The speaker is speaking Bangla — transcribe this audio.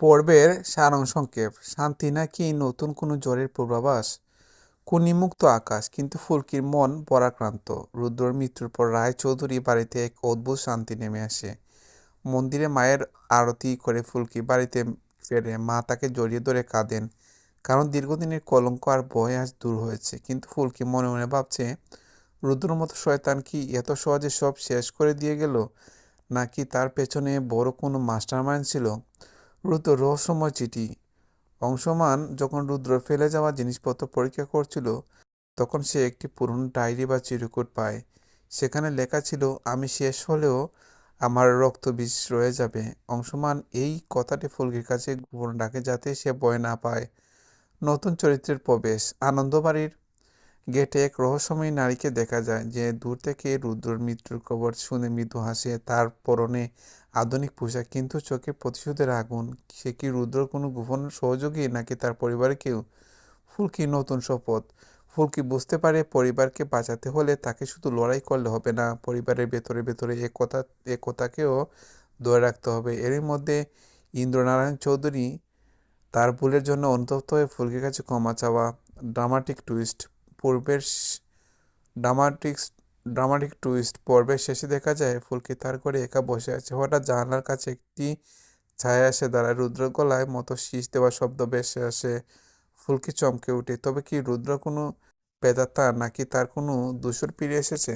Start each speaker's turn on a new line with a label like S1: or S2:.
S1: পর্বের সারাংশংক্ষেপ শান্তি নাকি নতুন কোনো জ্বরের পূর্বাভাস? কুনিমুক্ত আকাশ, কিন্তু ফুলকির মন পরাক্রান্ত। রুদ্রর মৃত্যুর পর রায়চৌধুরী বাড়িতে এক অদ্ভুত শান্তি নেমে আসে। মন্দিরে মায়ের আরতি করে ফুলকি বাড়িতে ফেরে। মা তাকে জড়িয়ে ধরে কাঁদেন, কারণ দীর্ঘদিনের কলঙ্ক আর ভয় আজ দূর হয়েছে। কিন্তু ফুলকি মনে মনে ভাবছে, রুদ্রর মতো শয়তান কি এত সহজে সব শেষ করে দিয়ে গেল? নাকি তার পেছনে বড় কোনো মাস্টার মাইন্ড ছিল? রুদ্র রহস্যময় চিঠি। অংশমান যখন রুদ্র ফেলে যাওয়া জিনিসপত্র পরীক্ষা করছিল, তখন সে একটি পুরনো ডায়েরি বা চিরকুট পায়। সেখানে লেখা ছিল, আমি শেষ হলেও আমার রক্ত বিষ রয়ে যাবে। অংশমান এই কথাটি ফুলকির কাছে গোপন ডাকে যাতে সে ভয় না পায়। নতুন চরিত্রের প্রবেশ, আনন্দবাড়ির গেটে এক রহস্যময়ী নারীকে দেখা যায়, যে দূর থেকে রুদ্রর মৃত্যুর খবর শুনে মৃদু হাসে, তার পরনে আধুনিক পোশাক, কিন্তু চোখে প্রতিশোধের আগুন। সে কি রুদ্রর কোনো গোপন সহযোগী, নাকি তার পরিবারের কেউ? ফুলকি নতুন শপথ? ফুলকি বুঝতে পারে পরিবারকে বাঁচাতে হলে তাকে শুধু লড়াই করলে হবে না, পরিবারের ভেতরে ভেতরে একতা একতাকেও ধরে রাখতে হবে। এরই মধ্যে ইন্দ্রনারায়ণ চৌধুরী তার ভুলের জন্য অনুতপ্ত হয়ে ফুলকির কাছে ক্ষমা চাওয়া। ড্রামাটিক টুইস্ট পূর্বের ড্রামাটিক ড্রামাটিক টুইস্ট পর্বের শেষে দেখা যায় ফুলকি তার করে একা বসে আছে। হঠাৎ জানালার কাছে একটি ছায়া এসে দাঁড়ায়। রুদ্র গলায় মতো শীষ দেওয়া শব্দ বেশে আসে। ফুলকি চমকে উঠে, তবে কি রুদ্র কোনো বেদাতা নাকি তার কোনো দূষর ফিরে এসেছে?